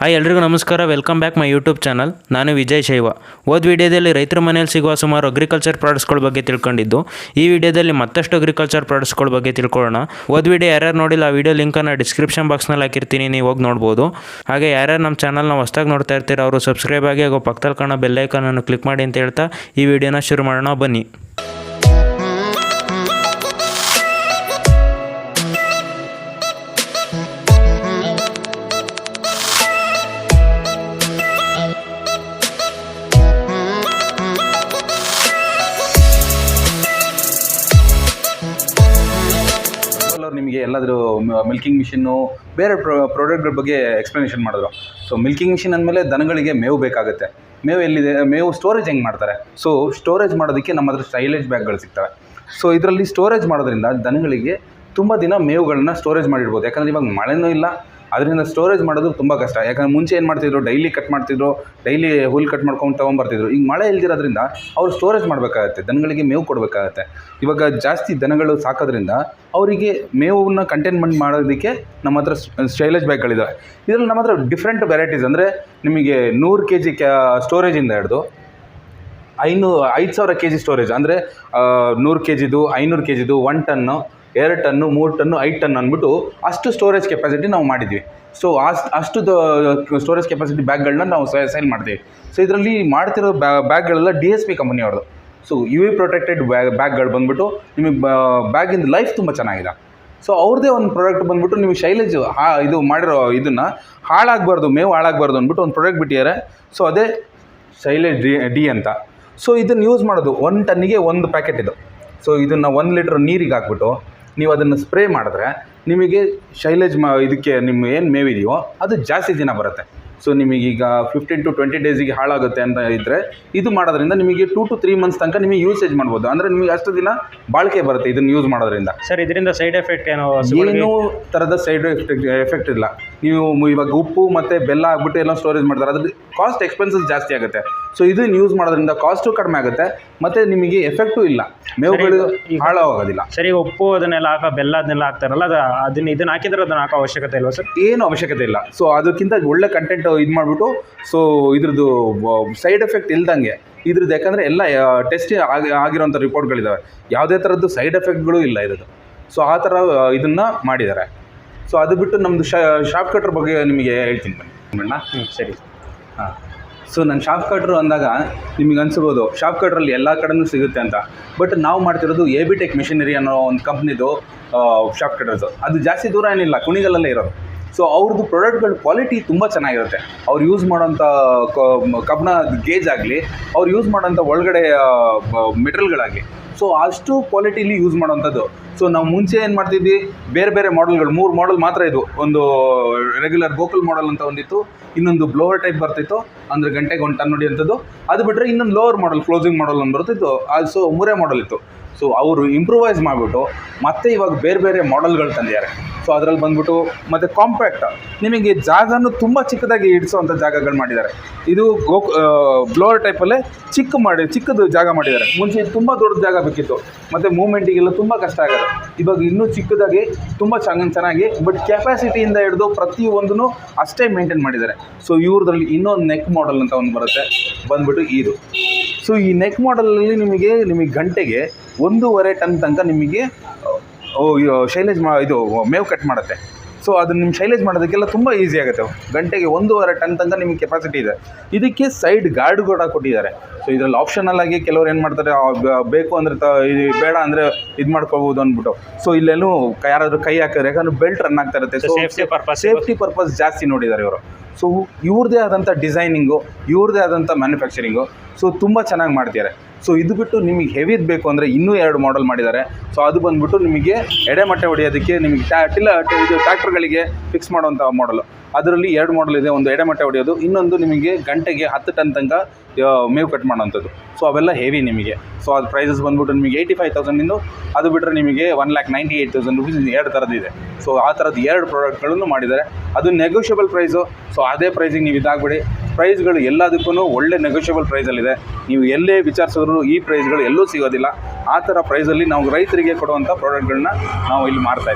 Hi, ಎಲ್ರಿಗೂ ನಮಸ್ಕಾರ. Welcome back my YouTube channel ನಾನು ವಿಜಯ್ ಶೈವ. ಓದ್ ವಿಡಿಯೋದಲ್ಲಿ ರೈತರ ಮನೆಯಲ್ಲಿ ಸಿಗುವ ಸುಮಾರು ಅಗ್ರಿಕಲ್ಚರ್ ಪ್ರಾಡಕ್ಟ್ಸ್ಗಳ ಬಗ್ಗೆ ತಿಳ್ಕೊಂಡಿದ್ದು. ಈ ವಿಡಿಯೋದಲ್ಲಿ ಮತ್ತಷ್ಟು ಅಗ್ರಿಕಲ್ಚರ್ ಪ್ರಾಡಕ್ಟ್ಸ್ಗಳ ಬಗ್ಗೆ ತಿಳ್ಕೊಳ್ಳೋಣ. ಓದ್ ವಿಡಿಯೋ ಯಾರ್ಯಾರು ನೋಡಿಲ್ಲ, ಆ ವಿಡಿಯೋ ಲಿಂಕನ್ನು ಡಿಸ್ಕ್ರಿಪ್ಷನ್ ಬಾಕ್ಸ್ನಲ್ಲಿ ಹಾಕಿರ್ತೀನಿ, ನೀವು ಹೋಗಿ ನೋಡ್ಬೋದು. ಹಾಗೆ ಯಾರ್ಯಾರು ನಮ್ಮ ಚಾನಲ್ನ ಹೊಸ್ದಾಗಿ ನೋಡ್ತಾ ಇರ್ತೀರ, ಅವರು ಸಬ್ಸ್ಕ್ರೈಬ್ ಆಗಿ ಹಾಗೂ ಪಕ್ಕದಲ್ಲಿ ಕಾಣೋ ಬೆಲ್ಲೈಕನನ್ನು ಕ್ಲಿಕ್ ಮಾಡಿ ಅಂತ ಹೇಳ್ತಾ ಈ ವಿಡಿಯೋನ ಶುರು ಮಾಡೋಣ. ಬನ್ನಿ. ನಿಮಗೆ ಎಲ್ಲಾದರೂ ಮಿಲ್ಕಿಂಗ್ ಮಿಷಿನ್ನು ಬೇರೆ ಪ್ರೊ ಪ್ರಾಡಕ್ಟ್ಗಳ ಬಗ್ಗೆ ಎಕ್ಸ್ಪ್ಲನೇಷನ್ ಮಾಡಿದ್ರು. ಸೊ ಮಿಲ್ಕಿಂಗ್ ಮಿಷಿನ್ ಅಂದಮೇಲೆ ದನಗಳಿಗೆ ಮೇವು ಬೇಕಾಗುತ್ತೆ. ಮೇವು ಎಲ್ಲಿದೆ, ಮೇವು ಸ್ಟೋರೇಜ್ ಹೆಂಗೆ ಮಾಡ್ತಾರೆ? ಸೊ ಸ್ಟೋರೇಜ್ ಮಾಡೋದಕ್ಕೆ ನಮ್ಮ ಹತ್ರ ಸ್ಟೈಲೇಜ್ ಬ್ಯಾಗ್ಗಳು ಸಿಗ್ತವೆ. ಸೊ ಇದರಲ್ಲಿ ಸ್ಟೋರೇಜ್ ಮಾಡೋದ್ರಿಂದ ದನಗಳಿಗೆ ತುಂಬ ದಿನ ಮೇವುಗಳನ್ನ ಸ್ಟೋರೇಜ್ ಮಾಡಿಡ್ಬೋದು. ಯಾಕಂದರೆ ಇವಾಗ ಮಳೆನೂ ಇಲ್ಲ ಅದರಿಂದ ಸ್ಟೋರೇಜ್ ಮಾಡೋದು ತುಂಬ ಕಷ್ಟ. ಯಾಕಂದ್ರೆ ಮುಂಚೆ ಏನು ಮಾಡ್ತಿದ್ರು ಡೈಲಿ ಕಟ್ ಮಾಡ್ತಿದ್ರು ಡೈಲಿ ಹುಲ್ ಕಟ್ ಮಾಡ್ಕೊಂಡು ತೊಗೊಂಬರ್ತಿದ್ರು. ಈಗ ಮಳೆ ಇಲ್ದಿರೋದ್ರಿಂದ ಅವ್ರು ಸ್ಟೋರೇಜ್ ಮಾಡಬೇಕಾಗತ್ತೆ, ದನಗಳಿಗೆ ಮೇವು ಕೊಡಬೇಕಾಗತ್ತೆ. ಇವಾಗ ಜಾಸ್ತಿ ದನಗಳು ಸಾಕೋದ್ರಿಂದ ಅವರಿಗೆ ಮೇವನ್ನ ಕಂಟೈನ್ಮೆಂಟ್ ಮಾಡೋದಕ್ಕೆ ನಮ್ಮ ಹತ್ರ ಸ್ಟೈಲೇಜ್ ಬ್ಯಾಗ್ಗಳಿದ್ದಾವೆ ಇದರಲ್ಲಿ ನಮ್ಮ ಹತ್ರ ಡಿಫ್ರೆಂಟ್ ವೆರೈಟೀಸ್ ಅಂದರೆ ನಿಮಗೆ ನೂರು ಕೆ ಜಿ ಕ್ಯಾ ಸ್ಟೋರೇಜಿಂದ ಹಿಡಿದು ಐನೂ, ಐದು ಸಾವಿರ ಕೆ ಜಿ ಸ್ಟೋರೇಜ್ ಅಂದರೆ ನೂರು ಕೆ ಜಿದು ಐನೂರು ಕೆ ಜಿದು ಒನ್ ಟನ್ನು ಎರಡು ಟನ್ನು, ಮೂರು ಟನ್ನು, ಐದು ಟನ್ ಅಂದ್ಬಿಟ್ಟು ಅಷ್ಟು ಸ್ಟೋರೇಜ್ ಕೆಪಾಸಿಟಿ ನಾವು ಮಾಡಿದ್ವಿ. ಸೊ ಅಷ್ಟು ಅಷ್ಟು ಸ್ಟೋರೇಜ್ ಕೆಪಾಸಿಟಿ ಬ್ಯಾಗ್ಗಳನ್ನ ನಾವು ಸೇಲ್ ಮಾಡ್ತೀವಿ. ಸೊ ಇದರಲ್ಲಿ ಮಾಡ್ತಿರೋ ಬ್ಯಾಗ್ಗಳೆಲ್ಲ D S P ಕಂಪನಿಯವ್ರದ್ದು so U V protected bag ಬ್ಯಾಗ್ಗಳು ಬಂದ್ಬಿಟ್ಟು ನಿಮಗೆ ಬ್ಯಾಗಿಂದ ಲೈಫ್ ತುಂಬ ಚೆನ್ನಾಗಿದೆ. ಸೊ ಅವ್ರದ್ದೇ ಒಂದು ಪ್ರಾಡಕ್ಟ್ ಬಂದ್ಬಿಟ್ಟು ನಿಮಗೆ ಶೈಲೇಜ್ ಹಾ, ಇದು ಮಾಡಿರೋ ಇದನ್ನು ಹಾಳಾಗಬಾರ್ದು, ಮೇವು ಹಾಳಾಗಬಾರ್ದು ಅಂದ್ಬಿಟ್ಟು ಒಂದು ಪ್ರಾಡಕ್ಟ್ ಬಿಟ್ಟಿದ್ದಾರೆ. ಸೊ ಅದೇ ಶೈಲೇಜ್ ಡಿ ಡಿ ಅಂತ. ಸೊ ಇದನ್ನು ಯೂಸ್ ಮಾಡೋದು, ಒಂದು ಟನ್ನಿಗೆ ಒಂದು ಪ್ಯಾಕೆಟ್ ಇದು. ಸೊ ಇದನ್ನು ಒಂದು ಲೀಟ್ರ್ ನೀರಿಗೆ ಹಾಕ್ಬಿಟ್ಟು ನೀವು ಅದನ್ನು ಸ್ಪ್ರೇ ಮಾಡಿದ್ರೆ ನಿಮಗೆ ಶೈಲೇಜ್ ಮ ಇದಕ್ಕೆ ನಿಮ್ಮ ಏನು ಮೇವಿದೆಯೋ ಅದು ಜಾಸ್ತಿ ದಿನ ಬರುತ್ತೆ. ಸೊ ನಿಮಗೀಗ ಫಿಫ್ಟೀನ್ ಟು ಟ್ವೆಂಟಿ ಡೇಸಿಗೆ ಹಾಳಾಗುತ್ತೆ ಅಂತ ಇದ್ದರೆ ಇದು ಮಾಡೋದ್ರಿಂದ ನಿಮಗೆ ಟೂ ಟು ತ್ರೀ ಮಂತ್ಸ್ ತನಕ ನಿಮಗೆ ಯೂಸೇಜ್ ಮಾಡ್ಬೋದು. ಅಂದರೆ ನಿಮಗೆ ಅಷ್ಟು ದಿನ ಬಾಳಿಕೆ ಬರುತ್ತೆ ಇದನ್ನು ಯೂಸ್ ಮಾಡೋದ್ರಿಂದ. ಸರ್ ಇದರಿಂದ ಸೈಡ್ ಎಫೆಕ್ಟ್ ಏನೋ ಏನೂ ಥರದ ಸೈಡ್ ಎಫೆಕ್ಟ್ ಎಫೆಕ್ಟ್ ಇಲ್ಲ. ನೀವು ಇವಾಗ ಉಪ್ಪು ಮತ್ತು ಬೆಲ್ಲ ಹಾಕ್ಬಿಟ್ಟು ಎಲ್ಲ ಸ್ಟೋರೇಜ್ ಮಾಡ್ತಾರೆ. ಅದ್ರ ಕಾಸ್ಟ್ ಎಕ್ಸ್ಪೆನ್ಸಸ್ ಜಾಸ್ತಿ ಆಗುತ್ತೆ. ಸೊ ಇದನ್ನು ಯೂಸ್ ಮಾಡೋದ್ರಿಂದ ಕಾಸ್ಟು ಕಡಿಮೆ ಆಗುತ್ತೆ. ಮತ್ತು ನಿಮಗೆ ಎಫೆಕ್ಟೂ ಇಲ್ಲ. ಮೇವುಗಳು ಹಾಳಾಗೋದಿಲ್ಲ. ಸರಿ ಉಪ್ಪು ಅದನ್ನೆಲ್ಲ ಹಾಕ ಬೆಲ್ಲ ಅದನ್ನೆಲ್ಲ ಹಾಕ್ತಾರಲ್ಲ ಅದು ಅದನ್ನ ಇದನ್ನ ಹಾಕಿದ್ರೆ ಅದನ್ನ ಹಾಕೋ ಅವಶ್ಯಕತೆ ಇಲ್ವಾ ಸರ್? ಏನು ಅವಶ್ಯಕತೆ ಇಲ್ಲ. ಸೊ ಅದಕ್ಕಿಂತ ಒಳ್ಳೆ ಕಂಟೆಂಟ್ ಇದು ಮಾಡಿಬಿಟ್ಟು ಸೊ ಇದ್ರದ್ದು ಸೈಡ್ ಎಫೆಕ್ಟ್ ಇಲ್ದಂಗೆ ಇದ್ರದ್ದು ಯಾಕಂದರೆ ಎಲ್ಲ ಟೆಸ್ಟ್ ಆಗಿ ಆಗಿರೋಂಥ ರಿಪೋರ್ಟ್ಗಳಿದ್ದಾವೆ ಯಾವುದೇ ಥರದ್ದು ಸೈಡ್ ಎಫೆಕ್ಟ್ಗಳು ಇಲ್ಲ ಇರೋದು ಸೊ ಆ ಥರ ಇದನ್ನು ಮಾಡಿದ್ದಾರೆ. ಸೊ ಅದು ಬಿಟ್ಟು ನಮ್ಮದು ಶಾಪ್ ಕಟ್ರ್ ಬಗ್ಗೆ ನಿಮಗೆ ಹೇಳ್ತೀನಿ ಬನ್ನಿ. ಸರಿ. ಹಾಂ. ಸೊ ನಾನು ಶಾಪ್ ಕಟ್ರು ಅಂದಾಗ ನಿಮಗೆ ಅನ್ಸ್ಬೋದು ಶಾಪ್ ಕಟ್ರಲ್ಲಿ ಎಲ್ಲ ಕಡೆನೂ ಸಿಗುತ್ತೆ ಅಂತ. ಬಟ್ ನಾವು ಮಾಡ್ತಿರೋದು ಎ ಬಿ ಟೆಕ್ ಮಿಷಿನರಿ ಅನ್ನೋ ಒಂದು ಕಂಪ್ನಿದು ಶಾಪ್ ಕಟರ್ಸು ಅದು ಜಾಸ್ತಿ ದೂರ ಏನಿಲ್ಲ, ಕುಣಿಗಲಲ್ಲೇ ಇರೋದು. ಸೊ ಅವ್ರದ್ದು ಪ್ರಾಡಕ್ಟ್ಗಳ ಕ್ವಾಲಿಟಿ ತುಂಬ ಚೆನ್ನಾಗಿರುತ್ತೆ. ಅವ್ರು ಯೂಸ್ ಮಾಡೋಂಥ ಕಬ್ಬಣ ಗೇಜ್ ಆಗಲಿ, ಅವ್ರು ಯೂಸ್ ಮಾಡೋಂಥ ಒಳಗಡೆ ಮೆಟೀರಿಯಲ್ಗಳಾಗಲಿ ಸೊ ಅಷ್ಟು ಕ್ವಾಲಿಟಿಲಿ ಯೂಸ್ ಮಾಡೋವಂಥದ್ದು. ಸೊ ನಾವು ಮುಂಚೆ ಏನು ಮಾಡ್ತಿದ್ವಿ? ಬೇರೆ ಬೇರೆ ಮಾಡೆಲ್ಗಳು ಮೂರು ಮಾಡೆಲ್ ಮಾತ್ರ ಇದು. ಒಂದು ರೆಗ್ಯುಲರ್ ಗೋಕಲ್ ಮಾಡೆಲ್ ಅಂತ ಒಂದಿತ್ತು. ಇನ್ನೊಂದು ಬ್ಲೋವರ್ ಟೈಪ್ ಬರ್ತಿತ್ತು. ಅಂದರೆ ಗಂಟೆಗೆ ಒಂದು ಟನ್ ಅಂಥದ್ದು ಅದು ಬಿಟ್ಟರೆ ಇನ್ನೊಂದು ಲೋವರ್ ಮಾಡೆಲ್ ಕ್ಲೋಸಿಂಗ್ ಮಾಡೆಲ್ ಅಂತ ಬರ್ತಿತ್ತು. ಅದು ಸೊ ಮೂರೇ ಮಾಡೆಲ್ ಇತ್ತು. ಸೊ ಅವರು ಇಂಪ್ರೂವೈಸ್ ಮಾಡಿಬಿಟ್ಟು ಮತ್ತೆ ಇವಾಗ ಬೇರೆ ಬೇರೆ ಮಾಡೆಲ್ಗಳು ತಂದಿದ್ದಾರೆ. ಸೊ ಅದರಲ್ಲಿ ಬಂದ್ಬಿಟ್ಟು ಮತ್ತು ಕಾಂಪ್ಯಾಕ್ಟ್ ನಿಮಗೆ ಜಾಗನೂ ತುಂಬ ಚಿಕ್ಕದಾಗಿ ಇಡಿಸೋವಂಥ ಜಾಗಗಳು ಮಾಡಿದ್ದಾರೆ. ಇದು ಗೋ ಬ್ಲೋವರ್ ಟೈಪಲ್ಲೇ ಚಿಕ್ಕ ಮಾಡಿ, ಚಿಕ್ಕದು ಜಾಗ ಮಾಡಿದ್ದಾರೆ. ಮುಂಚೆ ತುಂಬ ದೊಡ್ಡ ಜಾಗ ಬೇಕಿತ್ತು. ಮತ್ತು ಮೂಮೆಂಟಿಗೆಲ್ಲ ತುಂಬ ಕಷ್ಟ ಆಗುತ್ತೆ ಇವಾಗ ಇನ್ನೂ ಚಿಕ್ಕದಾಗಿ, ತುಂಬ ಚೆನ್ನಾಗಿ ಚೆನ್ನಾಗಿ ಬಟ್ ಕೆಪಾಸಿಟಿಯಿಂದ ಹಿಡಿದು ಪ್ರತಿಯೊಂದೂ ಅಷ್ಟೇ ಮೇಂಟೈನ್ ಮಾಡಿದ್ದಾರೆ. ಸೊ ಇವ್ರದ್ರಲ್ಲಿ ಇನ್ನೊಂದು ನೆಕ್ ಮಾಡೆಲ್ ಅಂತ ಒಂದು ಬರುತ್ತೆ. ಬಂದ್ಬಿಟ್ಟು ಇದು. ಸೊ ಈ ನೆಕ್ ಮಾಡೆಲಲ್ಲಿ ನಿಮಗೆ ನಿಮಗೆ ಗಂಟೆಗೆ ಒಂದೂವರೆ ಟನ್ ತನಕ ನಿಮಗೆ ಶೈಲೇಜ್ ಮಾ ಇದು ಮೇವು ಕಟ್ ಮಾಡುತ್ತೆ. ಸೊ ಅದು ನಿಮ್ಮ ಶೈಲೇಜ್ ಮಾಡೋದಕ್ಕೆಲ್ಲ ತುಂಬ ಈಸಿ ಆಗುತ್ತೆ. ಗಂಟೆಗೆ ಒಂದೂವರೆ ಟನ್ ತನಕ ನಿಮಗೆ ಕೆಪಾಸಿಟಿ ಇದೆ. ಇದಕ್ಕೆ ಸೈಡ್ ಗಾರ್ಡ್ ಕೂಡ ಕೊಟ್ಟಿದ್ದಾರೆ. ಸೊ ಇದರಲ್ಲಿ ಆಪ್ಷನಲ್ ಆಗಿ ಕೆಲವ್ರು ಏನು ಮಾಡ್ತಾರೆ ಬೇಕು ಅಂದರೆ ತ ಇದು ಬೇಡ ಅಂದರೆ ಇದು ಮಾಡ್ಕೋಬೋದು ಅಂದ್ಬಿಟ್ಟು. ಸೊ ಇಲ್ಲೆಲ್ಲೂ ಯಾರಾದರೂ ಕೈ ಹಾಕಿದ್ರೆ ಯಾಕಂದ್ರೆ ಬೆಲ್ಟ್ ರನ್ ಆಗ್ತಾ ಇರುತ್ತೆ. So safety purpose safety purpose ಜಾಸ್ತಿ ನೋಡಿದ್ದಾರೆ ಇವರು. ಸೊ ಇವ್ರದ್ದೇ ಆದಂಥ ಡಿಸೈನಿಂಗು ಇವ್ರದ್ದೇ ಆದಂಥ ಮ್ಯಾನುಫ್ಯಾಕ್ಚರಿಂಗು ಸೊ ತುಂಬ ಚೆನ್ನಾಗಿ ಮಾಡ್ತಿದ್ದಾರೆ ಸೊ ಇದು ಬಿಟ್ಟು ನಿಮಗೆ ಹೆವಿದ್ ಬೇಕು ಅಂದರೆ ಇನ್ನೂ ಎರಡು ಮಾಡೆಲ್ ಮಾಡಿದ್ದಾರೆ ಸೊ ಅದು ಬಂದುಬಿಟ್ಟು ನಿಮಗೆ ಎಡೆಮಟ್ಟೆ ಹೊಡೆಯೋದಕ್ಕೆ ನಿಮಗೆ ಟ್ಯಾ ಟಿಲ್ಲ ಇದು ಟ್ರ್ಯಾಕ್ಟರ್ಗಳಿಗೆ ಫಿಕ್ಸ್ ಮಾಡುವಂಥ ಮಾಡಲು ಅದರಲ್ಲಿ ಎರಡು ಮಾಡಲ್ ಇದೆ, ಒಂದು ಎಡೆಮಟ್ಟೆ ಹೊಡೆಯೋದು, ಇನ್ನೊಂದು ನಿಮಗೆ ಗಂಟೆಗೆ ಹತ್ತು ಟನ್ ತನಕ ಮೇವು ಕಟ್ ಮಾಡೋವಂಥದ್ದು. ಸೊ ಅವೆಲ್ಲ ಹೆವಿ ನಿಮಗೆ. ಸೊ ಅದು ಪ್ರೈಸಸ್ ಬಂದ್ಬಿಟ್ಟು ನಿಮಗೆ ಏಯ್ಟಿ ಫೈವ್ ತೌಸಂಡಿಂದು ಅದು ಬಿಟ್ಟರೆ ನಿಮಗೆ one lakh ninety eight thousand rupees ಎರಡು ಥರದ್ದಿದೆ ಸೊ ಆ ಥರದ್ದು ಎರಡು ಪ್ರಾಡಕ್ಟ್ಗಳನ್ನು ಮಾಡಿದ್ದಾರೆ. ಅದು ನೆಗೋಷಿಯಬಲ್ ಪ್ರೈಸು ಸೊ ಅದೇ ಪ್ರೈಸಿಗೆ ನೀವು ಇದಾಗಬೇಡಿ. ಪ್ರೈಸ್ಗಳು ಎಲ್ಲದಕ್ಕೂ ಒಳ್ಳೆ ನೆಗೋಷಿಯಬಲ್ ಪ್ರೈಸಲ್ಲಿದೆ ನೀವು ಎಲ್ಲೇ ವಿಚಾರಿಸಿದ್ರು ಈ ಪ್ರೈಸ್ಗಳು ಎಲ್ಲೂ ಸಿಗೋದಿಲ್ಲ. ಆ ಥರ ಪ್ರೈಸಲ್ಲಿ ನಾವು ರೈತರಿಗೆ ಕೊಡುವಂಥ ಪ್ರಾಡಕ್ಟ್ಗಳನ್ನ ನಾವು ಇಲ್ಲಿ ಮಾಡ್ತಾ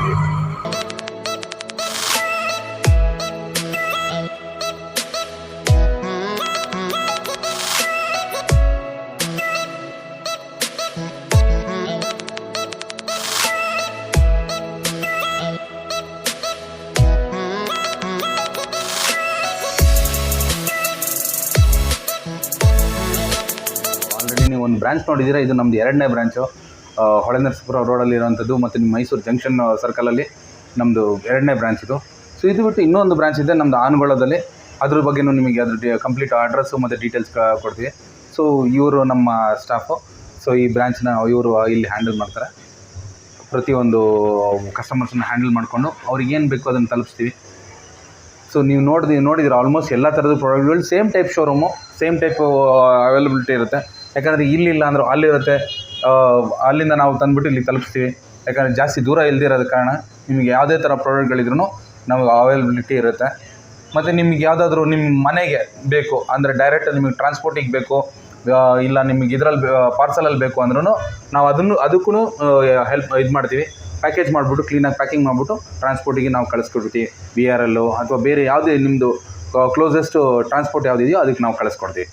ಬ್ರಾಂಚ್ ನೋಡಿದ್ದೀರಾ? ಇದು ನಮ್ಮದು ಎರಡನೇ ಬ್ರಾಂಚು. ಹೊಳೆನರಸೀಪುರ ರೋಡಲ್ಲಿ ಇರೋವಂಥದ್ದು ಮತ್ತು ನಿಮ್ಮ ಮೈಸೂರು ಜಂಕ್ಷನ್ ಸರ್ಕಲಲ್ಲಿ ನಮ್ಮದು ಎರಡನೇ ಬ್ರಾಂಚ್ ಇದು. ಸೊ ಇದು ಬಿಟ್ಟು ಇನ್ನೊಂದು ಬ್ರಾಂಚ್ ಇದೆ ನಮ್ಮದು ಆನಗೋಳದಲ್ಲಿ. ಅದ್ರ ಬಗ್ಗೆನೂ ನಿಮಗೆ ಅದ್ರ ಕಂಪ್ಲೀಟ್ ಅಡ್ರೆಸ್ಸು ಮತ್ತು ಡೀಟೇಲ್ಸ್ ಕೊಡ್ತೀವಿ. ಸೊ ಇವರು ನಮ್ಮ ಸ್ಟಾಫು. ಸೊ ಈ ಬ್ರಾಂಚ್ನ ಇವರು ಇಲ್ಲಿ ಹ್ಯಾಂಡಲ್ ಮಾಡ್ತಾರೆ. ಪ್ರತಿಯೊಂದು ಕಸ್ಟಮರ್ಸನ್ನ ಹ್ಯಾಂಡಲ್ ಮಾಡಿಕೊಂಡು ಅವ್ರಿಗೆ ಏನು ಬೇಕು ಅದನ್ನು ತಲುಪಿಸ್ತೀವಿ. ಸೊ ನೀವು ನೋಡಿದ್ರೆ ನೋಡಿದ್ರೆ ಆಲ್ಮೋಸ್ಟ್ ಎಲ್ಲ ಥರದ ಪ್ರಾಡಕ್ಟ್ಗಳು same type showroom, same type availability ಇರುತ್ತೆ. ಯಾಕಂದರೆ ಇಲ್ಲಿಲ್ಲ ಅಂದರೂ ಅಲ್ಲಿರುತ್ತೆ ಅಲ್ಲಿಂದ ನಾವು ತಂದುಬಿಟ್ಟು ಇಲ್ಲಿ ತಲುಪಿಸ್ತೀವಿ. ಯಾಕಂದರೆ ಜಾಸ್ತಿ ದೂರ ಇಲ್ದಿರೋದ ಕಾರಣ ನಿಮಗೆ ಯಾವುದೇ ಥರ ಪ್ರಾಡಕ್ಟ್ಗಳಿದ್ರೂ ನಮಗೆ ಅವೈಲಬಿಲಿಟಿ ಇರುತ್ತೆ. ಮತ್ತು ನಿಮ್ಗೆ ಯಾವುದಾದ್ರೂ ನಿಮ್ಮ ಮನೆಗೆ ಬೇಕು, ಅಂದರೆ ಡೈರೆಕ್ಟ್ ನಿಮಗೆ ಟ್ರಾನ್ಸ್ಪೋರ್ಟಿಗೆ ಬೇಕು ಇಲ್ಲ ನಿಮಗೆ ಇದರಲ್ಲಿ ಪಾರ್ಸಲಲ್ಲಿ ಬೇಕು ಅಂದ್ರೂ ನಾವು ಅದನ್ನು ಅದಕ್ಕೂ ಹೆಲ್ಪ್ ಇದು ಮಾಡ್ತೀವಿ. ಪ್ಯಾಕೇಜ್ ಮಾಡಿಬಿಟ್ಟು ಕ್ಲೀನಾಗಿ ಪ್ಯಾಕಿಂಗ್ ಮಾಡಿಬಿಟ್ಟು ಟ್ರಾನ್ಸ್ಪೋರ್ಟಿಗೆ ನಾವು ಕಳಿಸ್ಕೊಡ್ತೀವಿ. ಬಿ ಆರ್ ಎಲ್ಲು ಅಥವಾ ಬೇರೆ ಯಾವುದೇ ನಿಮ್ಮದು ಕ್ಲೋಸೆಸ್ಟು ಟ್ರಾನ್ಸ್ಪೋರ್ಟ್ ಯಾವುದಿದೆಯೋ ಅದಕ್ಕೆ ನಾವು ಕಳಿಸ್ಕೊಡ್ತೀವಿ.